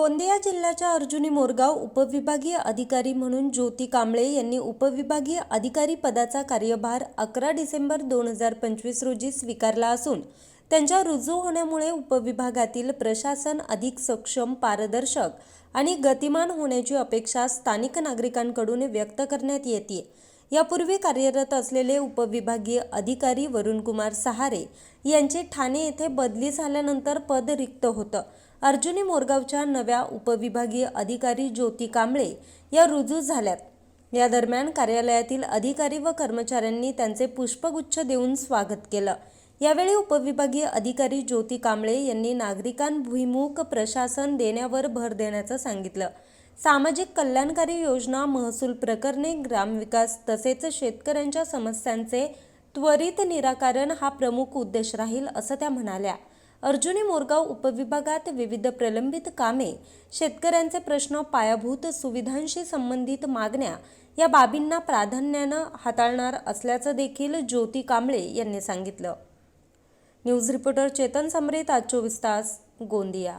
गोंदिया जिल्ह्याच्या अर्जुनी मोरगाव उपविभागीय अधिकारी म्हणून ज्योती कांबळे यांनी उपविभागीय अधिकारी पदाचा कार्यभार अकरा डिसेंबर दोन हजार पंचवीस रोजी स्वीकारला असून त्यांच्या रुजू होण्यामुळे उपविभागातील प्रशासन अधिक सक्षम पारदर्शक आणि गतिमान होण्याची अपेक्षा स्थानिक नागरिकांकडून व्यक्त करण्यात येते यापूर्वी कार्यरत असलेले उपविभागीय अधिकारी वरुणकुमार सहारे यांचे ठाणे येथे बदली झाल्यानंतर पद रिक्त होतं. अर्जुनी मोरगावच्या नव्या उपविभागीय अधिकारी ज्योती कांबळे या रुजू झाल्यात. या दरम्यान कार्यालयातील अधिकारी व कर्मचाऱ्यांनी त्यांचे पुष्पगुच्छ देऊन स्वागत केलं. यावेळी उपविभागीय अधिकारी ज्योती कांबळे यांनी नागरिकांभिमुख प्रशासन देण्यावर भर देण्याचं सांगितलं. सामाजिक कल्याणकारी योजना महसूल प्रकरणे ग्रामविकास तसेच शेतकऱ्यांच्या समस्यांचे त्वरित निराकरण हा प्रमुख उद्देश राहील असं त्या म्हणाल्या. अर्जुनी मोरगाव उपविभागात विविध प्रलंबित कामे शेतकऱ्यांचे प्रश्न पायाभूत सुविधांशी संबंधित मागण्या या बाबींना प्राधान्यानं हाताळणार असल्याचं देखील ज्योती कांबळे यांनी सांगितलं. न्यूज रिपोर्टर चेतन समरेत आज चोवीस तास गोंदिया.